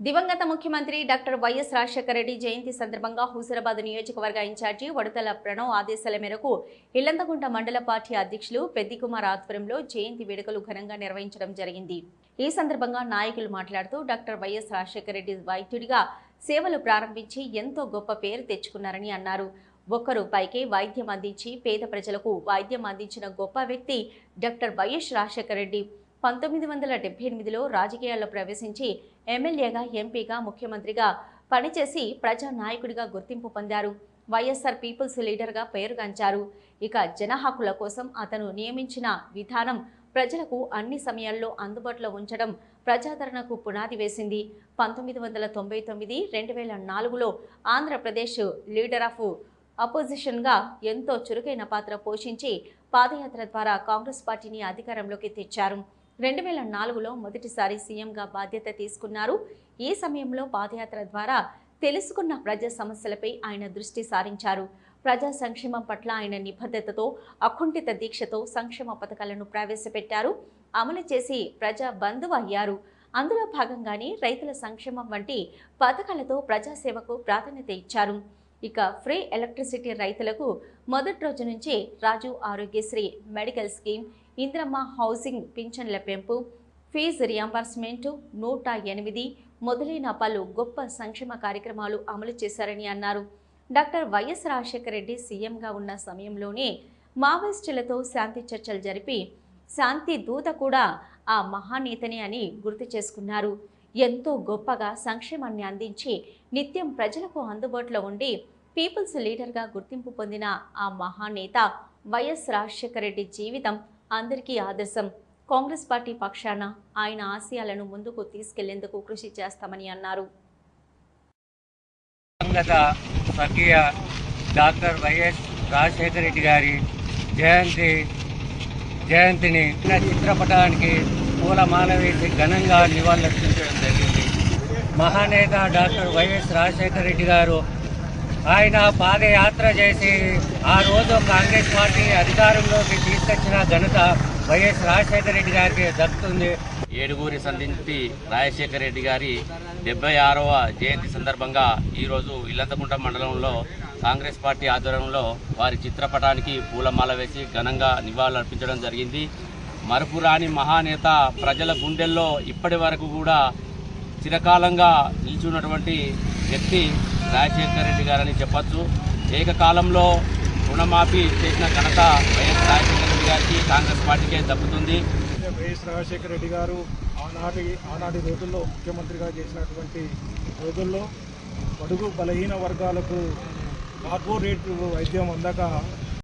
దివంగత ముఖ్యమంత్రి doctor YS Rajasekhara Reddy జయంతి సందర్భంగా హుజరాబాద్ నియోజకవర్గ ఇన్ఛార్జి వడతల ప్రణవ్ ఆదేశాల మేరకు ఇల్లంతకుంట మండల పార్టీ అధ్యక్షులు పెద్దికుమార్ ఆధ్వర్యంలో జయంతి వేడుకలు ఘనంగా నిర్వహించడం జరిగింది. ఈ సందర్భంగా నాయకులు మాట్లాడుతూ డాక్టర్ వైఎస్ రాజశేఖర రెడ్డి వైద్యుడిగా సేవలు ప్రారంభించి ఎంతో గొప్ప పేరు తెచ్చుకున్నారని అన్నారు. ఒక్క రూపాయికే వైద్యం అందించి పేద ప్రజలకు వైద్యం అందించిన గొప్ప వ్యక్తి డాక్టర్ వైఎస్ రాజశేఖర రెడ్డి. పంతొమ్మిది వందల డెబ్బై ఎనిమిదిలో రాజకీయాల్లో ప్రవేశించి ఎమ్మెల్యేగా ఎంపీగా ముఖ్యమంత్రిగా పనిచేసి ప్రజా నాయకుడిగా గుర్తింపు పొందారు. వైఎస్ఆర్ పీపుల్స్ లీడర్గా పేరుగాంచారు. ఇక జనహక్కుల కోసం అతను నియమించిన విధానం ప్రజలకు అన్ని సమయాల్లో అందుబాటులో ఉంచడం ప్రజాదరణకు పునాది వేసింది. పంతొమ్మిది వందల తొంభై తొమ్మిది రెండు వేల నాలుగులో ఆంధ్రప్రదేశ్ లీడర్ ఆఫ్ అపోజిషన్గా ఎంతో చురుకైన పాత్ర పోషించి పాదయాత్ర ద్వారా కాంగ్రెస్ పార్టీని అధికారంలోకి తెచ్చారు. రెండు వేల నాలుగులో మొదటిసారి సీఎంగా బాధ్యత తీసుకున్నారు. ఈ సమయంలో పాదయాత్ర ద్వారా తెలుసుకున్న ప్రజా సమస్యలపై ఆయన దృష్టి సారించారు. ప్రజా సంక్షేమం పట్ల ఆయన నిబద్ధతతో అకుంఠిత దీక్షతో సంక్షేమ పథకాలను ప్రవేశపెట్టారు. అమలు చేసి ప్రజా బంధువు అయ్యారు. అందులో భాగంగానే రైతుల సంక్షేమం వంటి పథకాలతో ప్రజాసేవకు ప్రాధాన్యత ఇచ్చారు. ఇక ఫ్రీ ఎలక్ట్రిసిటీ రైతులకు మొదటి రోజు నుంచి Raju Arogyasri medical scheme Indiramma housing పింఛన్ల పెంపు ఫీజు రియంబర్స్మెంట్ నూట ఎనిమిది మొదలైన పలు గొప్ప సంక్షేమ కార్యక్రమాలు అమలు చేశారని అన్నారు. డాక్టర్ వైఎస్ రాజశేఖర రెడ్డి సీఎంగా ఉన్న సమయంలోనే మావోయిస్టులతో శాంతి చర్చలు జరిపి శాంతి దూత కూడా ఆ మహానేతనే అని గుర్తు చేసుకున్నారు. ఎంతో గొప్పగా సంక్షేమాన్ని అందించి నిత్యం ప్రజలకు అందుబాటులో ఉండి పీపుల్స్ లీడర్గా గుర్తింపు పొందిన ఆ మహానేత వైఎస్ రాజశేఖర రెడ్డి జీవితం అందరికీ ఆదర్శం. కాంగ్రెస్ పార్టీ పక్షాన ఆయన ఆశయాలను ముందుకు తీసుకెళ్ళేందుకు కృషి చేస్తామని అన్నారు. స్వర్గీయ డాక్టర్ వైఎస్ రాజశేఖర రెడ్డి గారి జయంతి జయంతిని చిత్రపటానికి పూలమాల వేసి ఘనంగా నివాళులర్పించడం జరిగింది. మహానేత డాక్టర్ వైఎస్ రాజశేఖర రెడ్డి గారు ఆయన పాదయాత్ర చేసి ఆ రోజు కాంగ్రెస్ పార్టీ అధికారంలోకి తీసుకొచ్చిన ఘనత వైఎస్ రాజశేఖర రెడ్డి గారికి దక్కుతుంది. ఏడుగురి సంధించి రాజశేఖర రెడ్డి గారి డెబ్బై ఆరవ జయంతి సందర్భంగా ఈరోజు ఇల్లంతకుంట మండలంలో కాంగ్రెస్ పార్టీ ఆధ్వర్యంలో వారి చిత్రపటానికి పూలమాల వేసి ఘనంగా నివాళులర్పించడం జరిగింది. మరపురాని మహానేత ప్రజల గుండెల్లో ఇప్పటి వరకు కూడా చిరకాలంగా నిలిచున్నటువంటి వ్యక్తి రాజశేఖర రెడ్డి గారని చెప్పచ్చు. ఏకకాలంలో రుణమాఫీ చేసిన ఘనత వైఎస్ రాజశేఖర రెడ్డి గారికి కాంగ్రెస్ పార్టీకే దక్కుతుంది. వైఎస్ రాజశేఖర రెడ్డి గారు ఆనాటి ఆనాటి రోజుల్లో ముఖ్యమంత్రిగా చేసినటువంటి రోజుల్లో బడుగు బలహీన వర్గాలకు కార్పొరేట్ వైద్యం అందక